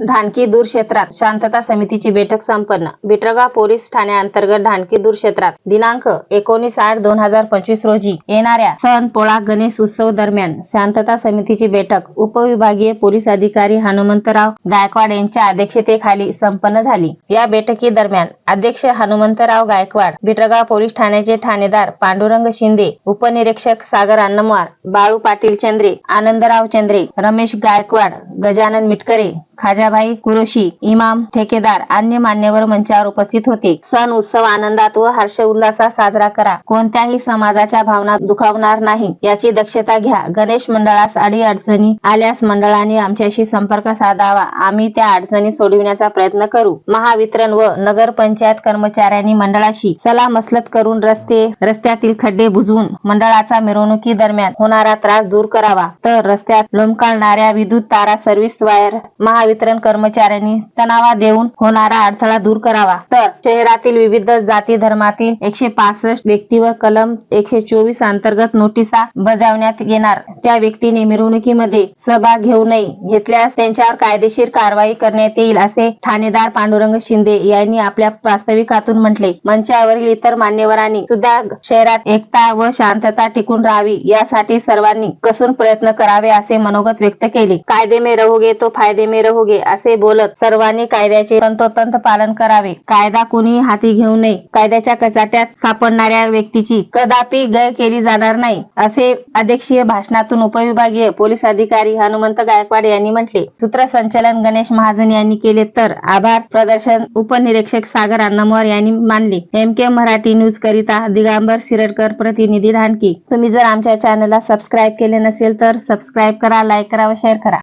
ढानकी दूर क्षेत्रात शांतता समितीची बैठक संपन्न. बिटरगाव पोलीस ठाण्याअंतर्गत ढानकी दूर क्षेत्रात दिनांक एकोणीस आठ दोन हजार पंचवीस रोजी येणाऱ्या सण पोळा गणेश उत्सव दरम्यान शांतता समितीची बैठक उपविभागीय पोलीस अधिकारी हनुमंतराव गायकवाड यांच्या अध्यक्षतेखाली संपन्न झाली. या बैठकी दरम्यान अध्यक्ष हनुमंतराव गायकवाड बिटरगाव पोलीस ठाण्याचे ठाणेदार पांडुरंग शिंदे उपनिरीक्षक सागर अन्नमवार बाळू पाटील चंद्रे आनंदराव चंद्रे रमेश गायकवाड गजानन मिटकरे खाजा जिजाबाई कुरोशी इमाम ठेकेदार अन्य मान्यवर मंचावर उपस्थित होते. सण उत्सव आनंदात व हर्ष उल्हासात साजरा करा. कोणत्याही समाजाच्या भावना दुखावणार नाही. याची दक्षता घ्या. गणेश मंडळास अडी अडचणी आल्यास मंडळाने आमच्याशी संपर्क साधावा. आम्ही त्या अडचणी सोडविण्याचा प्रयत्न करू. महावितरण व नगर पंचायत कर्मचाऱ्यांनी मंडळाशी सला मसलत करून रस्ते रस्त्यातील खड्डे बुजवून मंडळाचा मिरवणुकी दरम्यान होणारा त्रास दूर करावा. तर रस्त्यात लोंबकाळणाऱ्या विद्युत तारा सर्व्हिस वायर महावितरण कर्मचाऱ्यांनी तणावा देऊन होणारा अडथळा दूर करावा. तर शहरातील विविध जाती धर्मातील एकशे पासष्ट व्यक्तीवर कलम एकशे चोवीस अंतर्गत नोटिसा बजावण्यात येणार. त्या व्यक्तीने मिरवणुकीमध्ये सहभाग घेऊ नये घेतल्यास त्यांच्यावर कायदेशीर कारवाई करण्यात येईल असे ठाणेदार पांडुरंग शिंदे यांनी आपल्या प्रास्ताविकातून म्हटले. मंचावरील इतर मान्यवरांनी सुद्धा शहरात एकता व शांतता टिकून राहावी यासाठी सर्वांनी कसून प्रयत्न करावे असे मनोगत व्यक्त केले. कायदे मे रहोगे तो फायदे मे रहोगे असे बोलत सर्वांनी कायद्याचे तंतोतंत पालन करावे. कायदा कुणी हाती घेऊ नये. कायद्याच्या कचाट्यात सापडणाऱ्या व्यक्तीची कदापि गय केली जाणार नाही असे अध्यक्षीय भाषणातून उपविभागीय पोलीस अधिकारी हनुमंत गायकवाड यांनी म्हटले. सूत्रसंचालन गणेश महाजन यांनी केले तर आभार प्रदर्शन उपनिरीक्षक सागर अन्नमवार यांनी मानले. एम के मराठी न्यूज करिता दिगांबर सिरडकर प्रतिनिधी ढानकी तुम्ही जर आमच्या चॅनलला सबस्क्राईब केले नसेल तर सबस्क्राईब करा लाईक करा व शेअर करा.